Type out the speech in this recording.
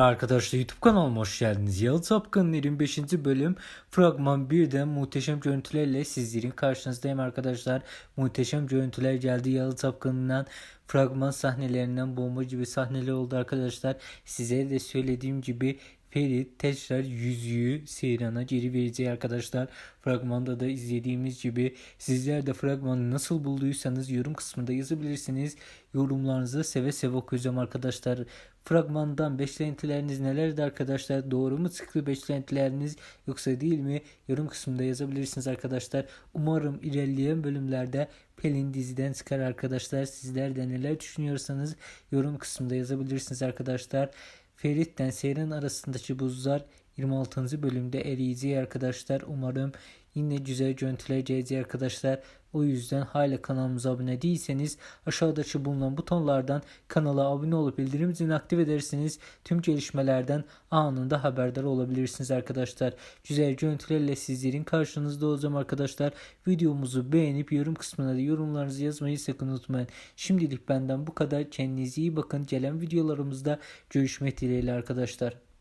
Arkadaşlar YouTube kanalıma hoş geldiniz. Yalı Tapkan'ın 25. bölüm fragman 1'den muhteşem görüntülerle sizlerin karşınızdayım arkadaşlar. Muhteşem görüntüler geldi Yalı Tapkan'ından fragman sahnelerinden bomba gibi sahneler oldu arkadaşlar. Size de söylediğim gibi Ferit tekrar yüzüğü Seyran'a geri verecek arkadaşlar. Fragmanda da izlediğimiz gibi sizler de fragmanı nasıl bulduysanız yorum kısmında yazabilirsiniz. Yorumlarınızı seve seve okuyacağım arkadaşlar. Fragmandan beklentileriniz nelerdi arkadaşlar? Doğru mu çıktı beklentileriniz yoksa değil mi? Yorum kısmında yazabilirsiniz arkadaşlar. Umarım ilerleyen bölümlerde Pelin diziden çıkar arkadaşlar. Sizler de neler düşünüyorsanız yorum kısmında yazabilirsiniz arkadaşlar. Ferit'ten Seyran arasındaki buzlar 26. bölümde eriyeceği arkadaşlar. Umarım yine güzel görüntüler gelecek arkadaşlar. O yüzden hala kanalımıza abone değilseniz aşağıdaki bulunan butonlardan kanala abone olup bildirim zilini aktif edersiniz. Tüm gelişmelerden anında haberdar olabilirsiniz arkadaşlar. Güzel görüntülerle sizlerin karşınızda olacağım arkadaşlar. Videomuzu beğenip yorum kısmına da yorumlarınızı yazmayı sakın unutmayın. Şimdilik benden bu kadar. Kendinize iyi bakın. Gelen videolarımızda görüşmek dileğiyle arkadaşlar.